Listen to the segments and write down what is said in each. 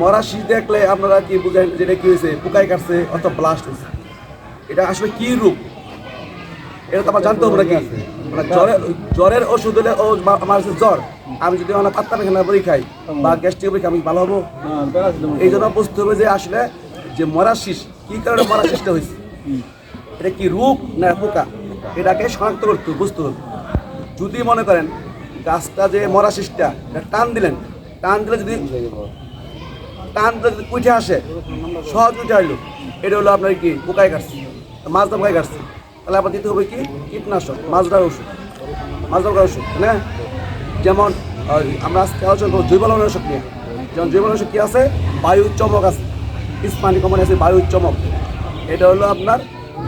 মরা শীষ দেখলে আপনারা কি বুঝেন যেটা কি হয়েছে? পোকায় কাটছে অথবা ব্লাস্ট হয়েছে। এটা আসলে কি রূপ? এটা তো আমার জানতে হবে নাকি? মানে জ্বরের জ্বরের ওষুধ হলে ও আমার জ্বর। আমি যদি আমার পাত্তা পেখানা বড়ি খাই বা গ্যাস্ট্রিক বড়ি আমি ভালো হব? এই জন্য বুঝতে হবে যে আসলে যে মরা কি কারণে মরা শীষটা হয়েছে? এটা কি রূপ না পোকা? এটাকে শনাক্ত করতে বুঝতে হবে। যদি মনে করেন গাছটা যে মরা শীষটা টান দিলেন, টান দিলে যদি দিলে যদি আসে। সহজ উঠে আসলো এটা হলো আপনার কি, পোকায় কাটছে। মাছ পোকায় কাটছে। তাহলে আবার দিতে হবে কি, কীটনাশক মাছদার ওষুধ। মাছদার ওষুধ হ্যাঁ যেমন আমরা আজকে আলোচনা করব জৈব লবণাশক নিয়ে। যেমন জৈব লবণাশক কী আছে? বায়ু চমক আছে। ইস্পানি কোম্পানি আছে বায়ু চমক। এটা হলো আপনার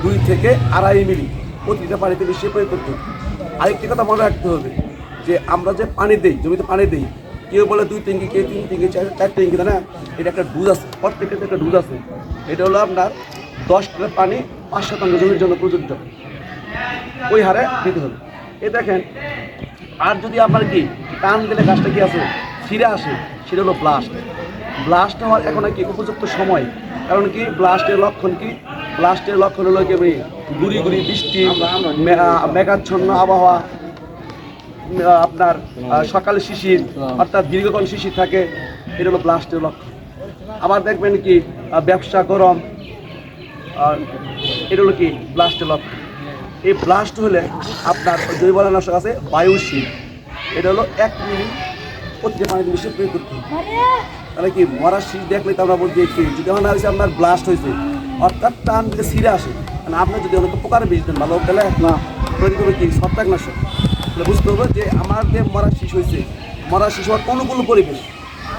দুই থেকে আড়াই মিলি প্রতিটা পানিতে বেশি প্রয়োগ করতে হবে। আরেকটি কথা মনে রাখতে হবে যে আমরা যে পানি দিই, জমিতে পানি দেই কেউ বলে দুই ট্যাঙ্কি কেউ তিন ট্যাঙ্কি, চার চার ট্যাঙ্কি না? এটা একটা ডুজ আছে প্রত্যেকটা একটা ডুজ আছে। এটা হলো আপনার দশ লিটার পানি, পাঁচ শতাংশ জমির জন্য প্রযোজ্য। ওই হারে দিতে হবে। এ দেখেন, আর যদি আপনার কি টান দিলে গাছটা কি আছে? ছিঁড়ে আসে, সেটা হলো ব্লাস্ট ব্লাস্ট হওয়ার এখন কি উপযুক্ত সময়। কারণ কি ব্লাস্টের লক্ষণ কি? ব্লাস্টের লক্ষণ হলো কি গুড়ি গুড়ি বৃষ্টি মেঘাচ্ছন্ন আবহাওয়া আপনার সকালে শিশির অর্থাৎ দীর্ঘকাল শিশির থাকে এটা হলো ব্লাস্টের লক্ষণ। আবার দেখবেন কি ব্যবসা গরম আর এটা হলো কি ব্লাস্টের লক্ষণ। এই ব্লাস্ট হলে আপনার জৈবনাশক আছে বায়ুশীল। এটা হলো এক মিনিট প্রতিটা পানিতে প্রয়োগ করতে। তাহলে কি মরার শীষ দেখলে তো আমরা বলছি কি যদি মনে হয়েছে আপনার ব্লাস্ট হয়েছে অর্থাৎ টান দিকে ছিঁড়ে আসে। মানে আপনার যদি অনেক পোকার বীজ দেন ভালো তাহলে না প্রয়োগ করবে কি ছত্রাকনাশক। তাহলে বুঝতে হবে যে আমার যে মরার শীষ হয়েছে মরা শীষ হওয়ার অনুকূল পরিবেশ।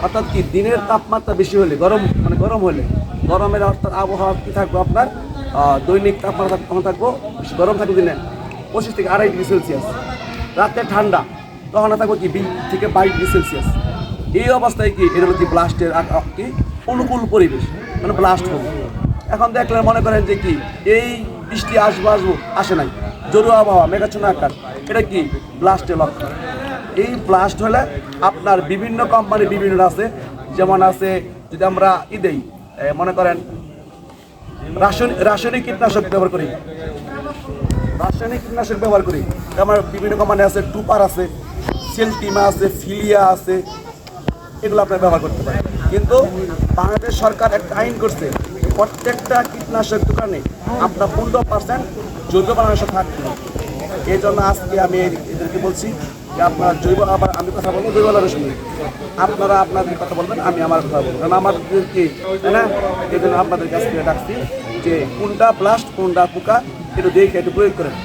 অর্থাৎ কি? দিনের তাপমাত্রা বেশি হলে, গরম মানে গরম হলে, গরমের অর্থাৎ আবহাওয়া কী থাকবে আপনার? দৈনিক তাপমাত্রা তখন থাকব গরম থাকবে দিনে পঁচিশ থেকে আড়াই ডিগ্রি সেলসিয়াস। রাতে ঠান্ডা, তখন থাকব কি বিশ থেকে বাইশ ডিগ্রি সেলসিয়াস। এই অবস্থায় কি? এটা কি ব্লাস্টের কি? অনুকূল পরিবেশ মানে ব্লাস্ট হবে এখন দেখলে মনে করেন যে কি? এই বৃষ্টি আসব আসব, আসে নাই। জরুরি আবহাওয়া মেঘাচ্ছন্ন আকার এটা কি? ব্লাস্টের লক্ষণ। এই ব্লাস্ট হলে আপনার বিভিন্ন কোম্পানি বিভিন্ন আছে যেমন আছে, যদি আমরা ই দেই মনে করেন, রাসায়নিক রাসায়নিক কীটনাশক ব্যবহার করি। রাসায়নিক কীটনাশক ব্যবহার করি। আমার বিভিন্ন কোম্পানি আছে, টুপার আছে, সেলটিমা আছে, ফিলিয়া আছে, এগুলো আপনার ব্যবহার করতে পারেন। কিন্তু বাংলাদেশ সরকার একটা আইন করছে প্রত্যেকটা কীটনাশক দোকানে আপনার পনেরো পার্সেন্ট জৈব কীটনাশক থাকতে হবে এই জন্য আজকে আমি এদেরকে বলছি যে আপনার জৈব আবার আমি কথা বলব, জৈব আলোর সঙ্গে আপনারা আপনাদের কথা বলবেন, আমি আমার কথা বলব। কারণ আমাদেরকে, তাই না? এই জন্য আপনাদের কাছ থেকে ডাকছি যে কোনটা ব্লাস্ট কোনটা পোকা, এটা দেখে একটু প্রয়োগ করেন।